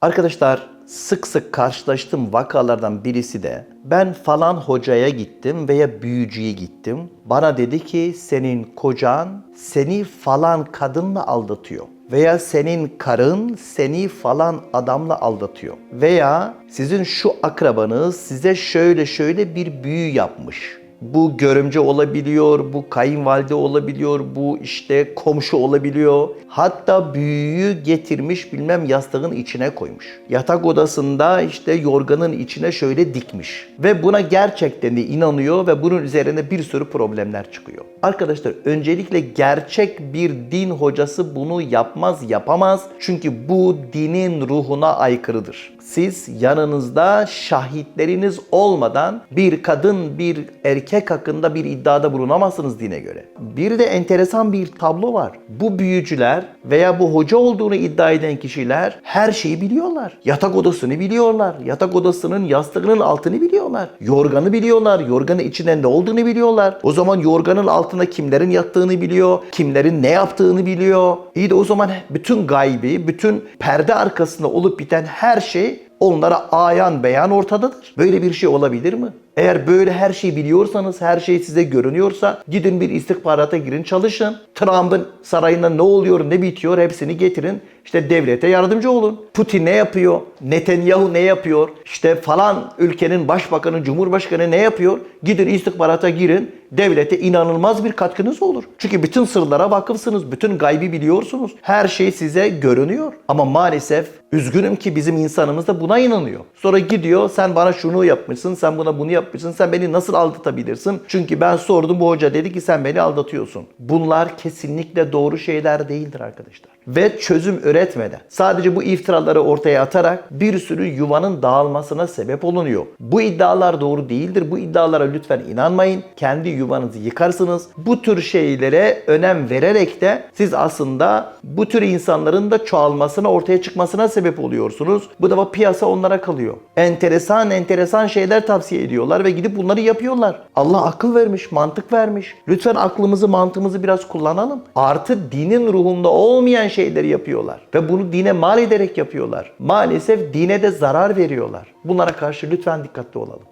Arkadaşlar sık sık karşılaştığım vakalardan birisi de ben falan hocaya gittim veya büyücüye gittim. Bana dedi ki senin kocan seni falan kadınla aldatıyor. Veya senin karın seni falan adamla aldatıyor. Veya sizin şu akrabanız size şöyle şöyle bir büyü yapmış. Bu görümce olabiliyor, bu kayınvalide olabiliyor, bu işte komşu olabiliyor. Hatta büyüyü getirmiş bilmem yastığın içine koymuş. Yatak odasında işte yorganın içine şöyle dikmiş. Ve buna gerçekten de inanıyor ve bunun üzerine bir sürü problemler çıkıyor. Arkadaşlar öncelikle gerçek bir din hocası bunu yapmaz, yapamaz. Çünkü bu dinin ruhuna aykırıdır. Siz yanınızda şahitleriniz olmadan bir kadın, bir erkek hakkında bir iddiada bulunamazsınız dine göre. Bir de enteresan bir tablo var. Bu büyücüler veya bu hoca olduğunu iddia eden kişiler her şeyi biliyorlar. Yatak odasını biliyorlar. Yatak odasının yastığının altını biliyorlar. Yorganı biliyorlar. Yorganın içinde ne olduğunu biliyorlar. O zaman yorganın altında kimlerin yattığını biliyor. Kimlerin ne yaptığını biliyor. İyi de o zaman bütün gaybi, bütün perde arkasında olup biten her şey onlara ayan beyan ortadadır. Böyle bir şey olabilir mi? Eğer böyle her şeyi biliyorsanız, her şey size görünüyorsa gidin bir istihbarata girin çalışın. Trump'ın sarayında ne oluyor, ne bitiyor hepsini getirin. İşte devlete yardımcı olun. Putin ne yapıyor? Netanyahu ne yapıyor? İşte falan ülkenin başbakanı, cumhurbaşkanı ne yapıyor? Gidin istihbarata girin. Devlete inanılmaz bir katkınız olur. Çünkü bütün sırlara vakıfsınız. Bütün gaybi biliyorsunuz. Her şey size görünüyor. Ama maalesef üzgünüm ki bizim insanımız da buna inanıyor. Sonra gidiyor sen bana şunu yapmışsın, sen buna bunu yapmışsın, sen beni nasıl aldatabilirsin? Çünkü ben sordum bu hoca dedi ki sen beni aldatıyorsun. Bunlar kesinlikle doğru şeyler değildir arkadaşlar. Ve çözüm üretmeden sadece bu iftiraları ortaya atarak bir sürü yuvanın dağılmasına sebep olunuyor. Bu iddialar doğru değildir. Bu iddialara lütfen inanmayın. Kendi yuvanızı yıkarsınız. Bu tür şeylere önem vererek de siz aslında bu tür insanların da çoğalmasına, ortaya çıkmasına sebep oluyorsunuz. Bu defa piyasa onlara kalıyor. Enteresan enteresan şeyler tavsiye ediyorlar ve gidip bunları yapıyorlar. Allah akıl vermiş, mantık vermiş. Lütfen aklımızı, mantığımızı biraz kullanalım. Artı dinin ruhunda olmayan şeyleri yapıyorlar. Ve bunu dine mal ederek yapıyorlar. Maalesef dine de zarar veriyorlar. Bunlara karşı lütfen dikkatli olalım.